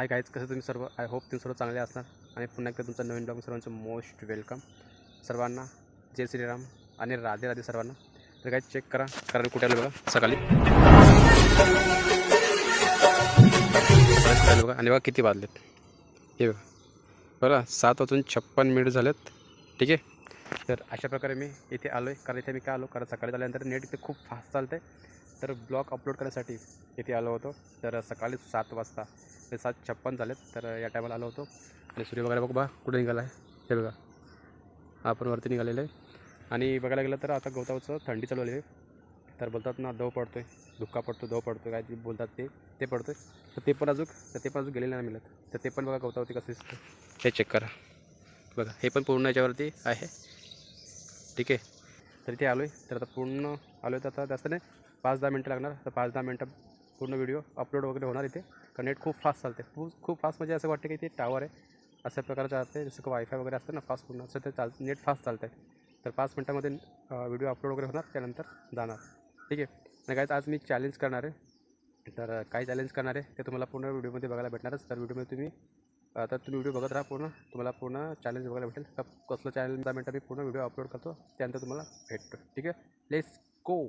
Hi guys कसं तुम्ही सर्व? आय होप तुम्ही सर्व चांगले असणार. आणि पुन्हा एकदा तुमचं नवीन ब्लॉग सर्वांचं मोस्ट वेलकम सर्वांना जय श्रीराम आणि राधे राधे सर्वांना. तर काय चेक करा कारण कुठे आलं बघा सकाळी. सकाळी बघा. आणि बघा किती वाजलेत. हे बघा. बघा सात वाजून छप्पन मिनिट झालेत. ठीक आहे? तर अशा प्रकारे मी इथे आलो आहे कारण इथे मी काय आलो? कारण सकाळी झाल्यानंतर नेट इथे खूप फास्ट चालतं आहे तर ब्लॉग अपलोड करण्यासाठी इथे आलो होतो. तर सकाळी सात वाजता. ते सात छप्पन झालेत तर या टायमाला आलो होतो. आणि सूर्य वगैरे बघ बा कुठे निघाला आहे? हे बघा. आपण वरती निघालेलं आहे. आणि बघायला गेलं तर आता गवतावचं थंडी चालू आली आहे. तर बोलतात ना दव पडतो आहे धुक्का पडतो दव पडतो काय ते बोलतात ते? ते पडतो आहे तर ते पण अजून तर ते पण अजून गेलेलं नाही मिळत. तर ते पण बघा गवतावरती कसं दिसतं हे चेक करा. बघा हे पण पूर्ण याच्यावरती आहे. ठीक आहे. तर इथे आलो आहे तर आता पूर्ण आलो आहे तर आता जास्त नाही. पाच दहा मिनटं लागणार. तर पाच दहा मिनटं पूर्ण व्हिडिओ अपलोड वगैरे होणार इथे. कारण नेट खूप फास्ट चालते. खूप खूप फास्ट म्हणजे असं वाटतं की ते टावर आहे. अशा प्रकारचं असते जसं की वायफाय वगैरे असतं ना फास्ट पूर्ण. असं ते चाल नेट फास्ट चालतं आहे तर पाच मिनटामध्ये व्हिडिओ अपलोड वगैरे होणार. त्यानंतर जाणार. ठीक आहे? आणि काहीच आज मी चॅलेंज करणार आहे. तर काय चॅलेंज करणार आहे ते तुम्हाला पूर्ण व्हिडिओमध्ये बघायला भेटणारच. तर व्हिडिओमध्ये तुम्ही आता तर तुम्ही व्हिडिओ बघत राहा पूर्ण. तुम्हाला पूर्ण चॅलेंज बघायला भेटेल. तर कसलं चॅलेंज दहा मिनटं मी पूर्ण व्हिडिओ अपलोड करतो. त्यानंतर तुम्हाला भेटतो. ठीक आहे? लेट्स गो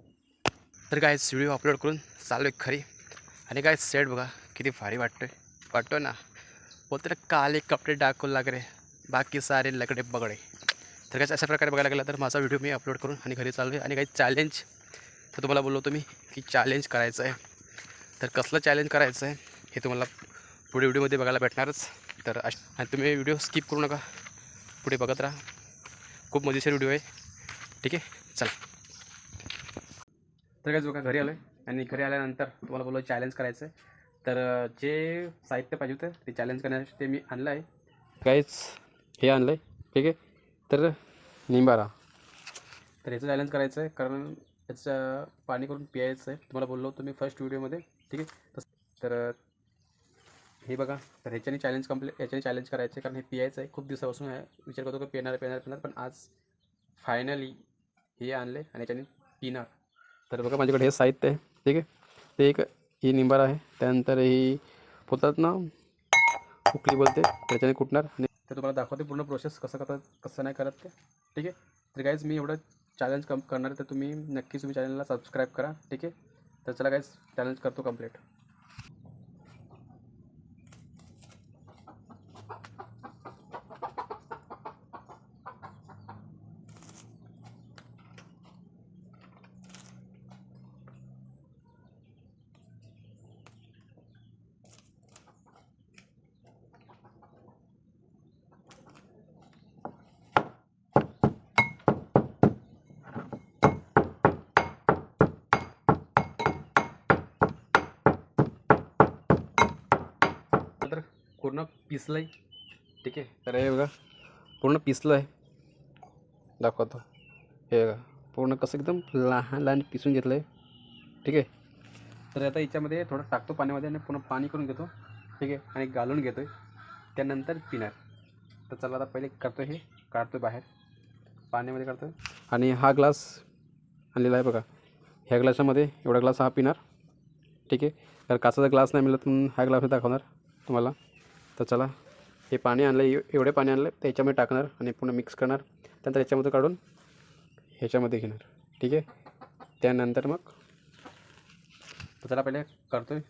तर काय व्हिडिओ अपलोड करून चालू आहे खरी. आणि काय सेट बघा किती भारी वाटतोय. वाटतो ना? बोलते ना काले कपडे टाकू लागले बाकी सारे लगडे बगडे. तर काय अशा प्रकारे बघायला गेलं तर माझा व्हिडिओ मी अपलोड करून आणि घरी चालू आहे आणि काही चॅलेंज तर तुम्हाला बोललो तुम्ही की चॅलेंज करायचं आहे तर कसलं चॅलेंज करायचं आहे हे तुम्हाला पुढे व्हिडिओमध्ये बघायला भेटणारच. तर अश आणि तुम्ही व्हिडिओ स्किप करू नका. पुढे बघत राहा. खूप मजेशीर व्हिडिओ आहे. ठीक आहे? चला. तर काय बघा घरी आलो आहे आणि घरी आल्यानंतर तुम्हाला बोललो चॅलेंज करायचं आहे तर जे साहित्य पाहिजे होतं ते चॅलेंज करण्यासाठी ते मी आणलं आहे काहीच हे आणलं आहे ठीक आहे? तर निंबारा. तर याचं चॅलेंज करायचं आहे कारण याचं पाणी करून प्यायचं आहे तुम्हाला बोललो होतो मी फर्स्ट व्हिडिओमध्ये ठीक आहे? तर हे बघा. तर ह्याच्याने चॅलेंज कंप्लीट याच्याने चॅलेंज करायचं आहे कारण हे प्यायचं आहे खूप दिवसापासून आहे. विचार करतो की पिणार पिणार पिणार. पण आज फायनली हे आणले आणि याच्याने पिणार. तर बघा माझ्याकडे हे साहित्य आहे. ठीक आहे. ते एक ही निंबार आहे. त्यानंतर ही बोलतात ना उकळी बोलते त्याच्याने कुटणार. आणि ते तुम्हाला दाखवते पूर्ण प्रोसेस कसं करतात कसं नाही करत ते. ठीक आहे. तर काहीच मी एवढं चॅलेंज कम करणार आहे तर तुम्ही नक्कीच तुम्ही चॅनलला सबस्क्राईब करा. ठीक आहे. तर चला काहीच चॅलेंज करतो कंप्लीट तर पूर्ण पिसलं आहे ठीक आहे? तर हे बघा पूर्ण पिसलं आहे दाखवतो. हे बघा पूर्ण कसं एकदम लहान लहान पिसून घेतलं आहे ठीक आहे? तर आता याच्यामध्ये थोडं टाकतो पाण्यामध्ये आणि पूर्ण पाणी करून घेतो. ठीक आहे? आणि घालून घेतो त्यानंतर पिणार. तर चला आता पहिले करतो हे. काढतो बाहेर. पाण्यामध्ये काढतो आणि हा ग्लास आणलेला आहे बघा. ह्या ग्लासामध्ये एवढा ग्लास हा पिणार. ठीक आहे? तर काचाचा ग्लास नाही मिळत म्हणून हा ग्लास दाखवणार तुम्हाला. तर चला हे पाणी आणलं एवढे पाणी आणलं तर याच्यामध्ये टाकणार आणि पुन्हा मिक्स करणार. त्यानंतर याच्यामध्ये काढून ह्याच्यामध्ये घेणार. ठीक आहे? त्यानंतर मग तर चला पहिले करतो आहे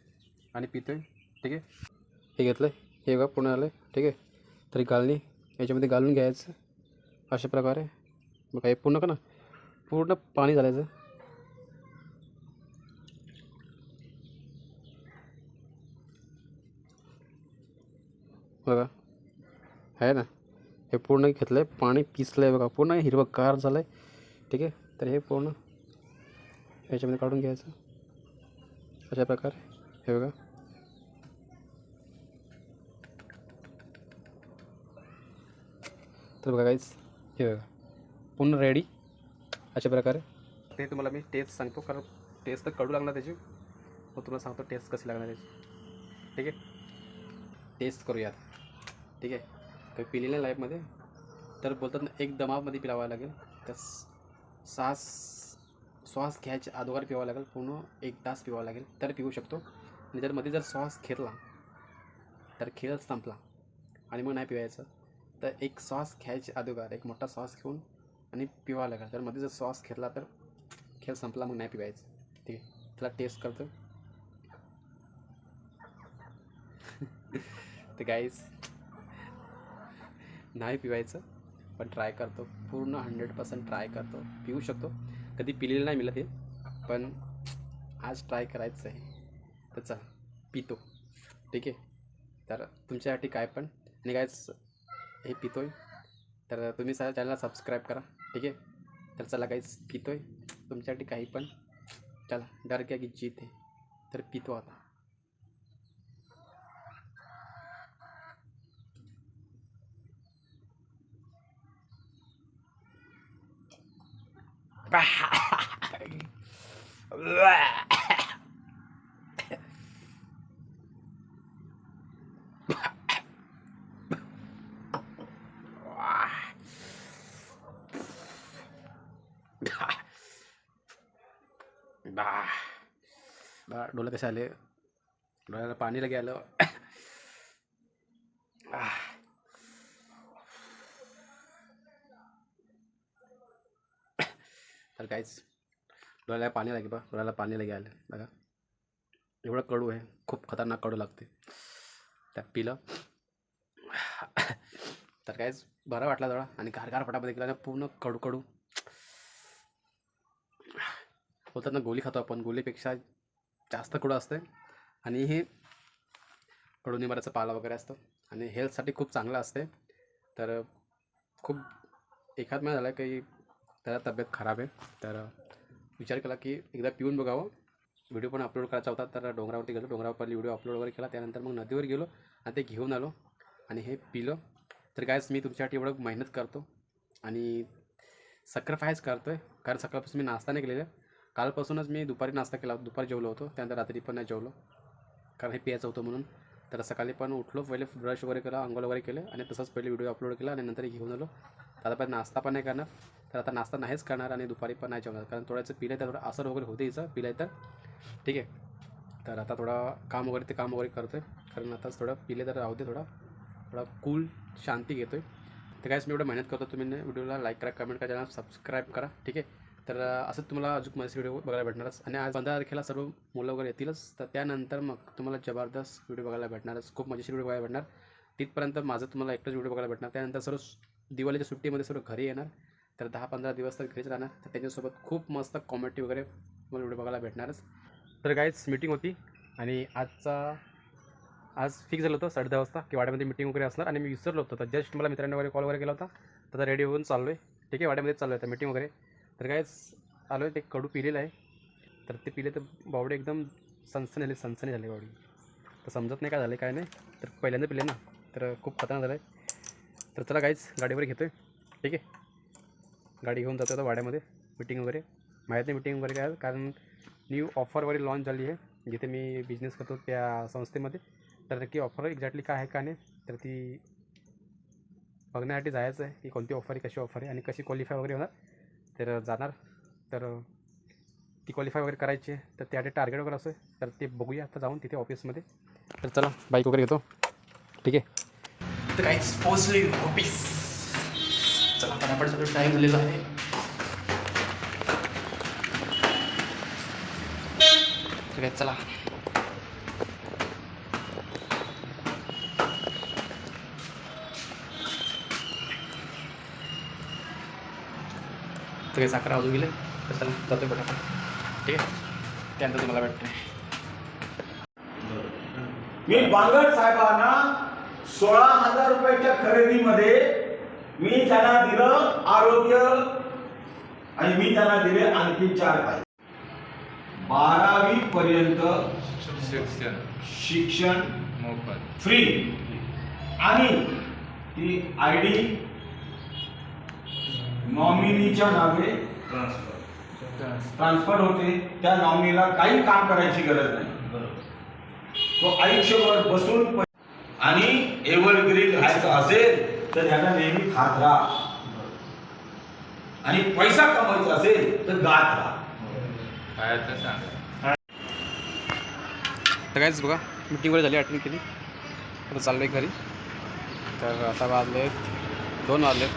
आणि पितो आहे ठीक आहे? हे घेतलं आहे हे बघा पूर्ण आलं आहे ठीक आहे? तरी घालणी याच्यामध्ये घालून घ्यायचं अशा प्रकारे. मग हे पूर्ण का ना पूर्ण पाणी घालायचं. बघा. आहे ना? हे पूर्ण घेतलं आहे पाणी पिसलं आहे बघा. पूर्ण हिरवंगार झालं आहे ठीक आहे? तर हे पूर्ण ह्याच्यामध्ये काढून घ्यायचं. अशा प्रकारे. हे बघा. तर बघा काहीच हे बघा. पूर्ण रेडी अशा प्रकारे. ते तुम्हाला मी टेस्ट सांगतो. कारण टेस्ट तर कडू लागणार त्याची. मग तुम्हाला सांगतो टेस्ट कशी लागणार त्याची. ठीक आहे? टेस्ट करूयात. ठीक आहे? तर पिलेल्या लाईफमध्ये? तर बोलतात ना एक दमामध्ये पिलावा लागेल. तर श्वास श्वास घ्यायच्या अगोदर पिवावं लागेल. पूर्ण एक तास पिवावं लागेल. तर पिऊ शकतो. आणि जर मध्ये जर श्वास घेतला तर खेळ संपला. आणि मग नाही पिवायचं. तर एक सॉस घ्यायच्या अगोदर एक मोठा सॉस घेऊन आणि पिवावं लागेल. तर मध्ये जर सॉस घेतला तर खेळ संपला मग नाही पिवायचं. ठीक आहे? त्याला टेस्ट करतो. तर गाईस नाही पिवायचं पण ट्राय करतो. पूर्ण हंड्रेड पर्सेंट ट्राय करतो. पिऊ शकतो. कधी पिलेलं नाही मिळत हे पण आज ट्राय करायचं आहे. तर चला पितो. ठीक आहे? तर तुमच्यासाठी काय पण आणि काय हे पितोय. तर तुम्ही सर चॅनलला सबस्क्राईब करा. ठीक आहे? तर चला काहीच पितोय. तुमच्यासाठी काही पण. चला डर घ्या की जीत आहे. तर पितो आता. डोलं कसे आले डोळ्याला पाणी लगे आलं तर काहीच डोळ्याला पाणी लागे बा डोळ्याला पाणी लागे आलं. बघा. एवढं कडू आहे. खूप खतरनाक कडू लागते. त्यात पिलं. तर काहीच बरं वाटला थोडा. आणि गारगार फटामध्ये गेला पूर्ण कडू कडू. बोलतात ना गोळी खातो आपण. गोलीपेक्षा जास्त कडू असते. आणि हे कडुनिंबाचा पाला वगैरे असतो. आणि हेल्थसाठी खूप चांगलं असते. तर खूप एखाद महिना झाला की त्याला तब्येत खराब आहे. तर विचार केला की एकदा पिऊन बघावं. व्हिडिओ पण अपलोड करायचा होता तर डोंगरावरती गेलो. डोंगरावर पहिली व्हिडिओ अपलोड वगैरे केला. त्यानंतर मग नदीवर गेलो आणि ते घेऊन आलो आणि हे पिलं. तर कायच मी तुमच्यासाठी एवढं मेहनत करतो आणि सक्रफायच करतो आहे कारण सकाळपासून मी नाश्ता नाही केलेला. कालपासूनच मी दुपारी नाश्ता केला. दुपारी जेवलो होतो. त्यानंतर रात्री पण नाही जेवलो. कारण हे प्यायचं होतं म्हणून. तर सकाळी पण उठलो. पहिले ब्रश वगैरे केला अंघोळ वगैरे केले आणि तसंच पहिले व्हिडिओ अपलोड केला आणि नंतर घेऊन आलो. आता पण नाश्ता पण नाही करणार. तर आता नाश्ता नाहीच करणार आणि दुपारी पण नाही जेवणार. कारण थोडंसं पिलं तर थोडं असर वगैरे होते हिचं पिलं तर. ठीक आहे. तर आता थोडा काम वगैरे ते काम वगैरे करतो आहे कारण आता थोडं पिले तर राहू दे थोडा. थोडा कूल शांती घेतो आहे तर काहीच मी एवढं मेहनत करतो. तुम्ही व्हिडिओला लाईक करा कमेंट करा चॅनल सबस्क्राईब करा. ठीक आहे. तर असं तुम्हाला अजून माझे व्हिडिओ बघायला भेटणारच. आणि आज पंधरा तारखेला सर्व मुलं वगैरे येतीलच. तर त्यानंतर मग तुम्हाला जबरदस्त व्हिडिओ बघायला भेटणारच. खूप मजेशीर व्हिडिओ बघायला भेटणार. तिथपर्यंत माझं तुम्हाला एकटाच व्हिडिओ बघायला भेटणार. त्यानंतर सर्व दिवाळीच्या सुट्टीमध्ये सर्व घरी येणार. तर दहा पंधरा दिवस तर घरीच राहणार. तर त्यांच्यासोबत खूप मस्त कॉमेडी वगैरे मला व्हिडिओ बघायला भेटणारच. तर काहीच मीटिंग होती आणि आजचा आज फिक्स झालं होतं साडे दहा वाजता. की वाड्यामध्ये मीटिंग वगैरे असणार. आणि मी विसरलो होतो. तर जस्ट मला मित्रांनी वगैरे कॉल वगैरे केला होता. तर आता रेडी होऊन चाललो आहे ठीक आहे वाड्यामध्ये चाललो आहे तर मीटिंग वगैरे. तर काहीच आलो आहे ते कडू पिलेलं आहे. तर ते पिले तर बावडे एकदम सनसनी झाले सनसनी झाले बावडी. तर समजत नाही काय झालं काय नाही. तर पहिल्यांदा पिले ना. तर खूप खतरनाक झालं आहे तर चला काहीच गाडीवर घेतो आहे ठीक आहे. गाडी घेऊन जातो आता वाड्यामध्ये मीटिंग वगैरे. माहीत नाही मीटिंग वगैरे काय कारण न्यू ऑफर वगैरे लॉन्च झाली आहे. जिथे मी बिझनेस करतो त्या संस्थेमध्ये. तर नक्की ऑफर एक्झॅक्टली काय आहे का नाही तर ती बघण्यासाठी जायचं आहे की कोणती ऑफर आहे कशी ऑफर आहे आणि कशी क्वालिफाय वगैरे होणार. तर जाणार. तर ती क्वालिफाय वगैरे करायची आहे तर त्यासाठी टार्गेट वगैरे असं आहे तर ते बघूया. आता जाऊन तिथे ऑफिसमध्ये तर चला बाईक वगैरे घेतो. ठीक आहे. तर काहीच पोचली ऑफिस चला सगळं टाईम झालेला आहे. ठीक आहे चला. सगळे साखर वाजून गेले. तर चला जातो पटापट ठीक आहे? त्यानंतर तुम्हाला भेटते मी बांगड साहेबांना सोळा हजार रुपयाच्या खरेदीमध्ये मी त्यांना दिलं आरोग्य आणि मी त्यांना दिले आणखी चार पाय बारावी पर्यंत शिक्षण. शिक्षण मोफत. फ्री. आणि ती आय डी नॉमिनीच्या नावे ट्रान्सफर. होते. त्या नॉमिनीला काही काम करायची गरज नाही. तो आयुष्यभर बसून आणि एव्हरग्रीन राहायचं असेल तर त्यांना नेहमी खात राहा. आणि पैसा कमवायचा असेल तर गात राहा. तर सांगा बघा मीटिंग वगैरे झाली अटेंड केली. आता चाललो आहे घरी. तर आता वाजले दोन वाजले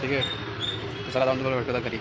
ठीक आहे. चला जाऊन तुम्हाला भेटतो घरी.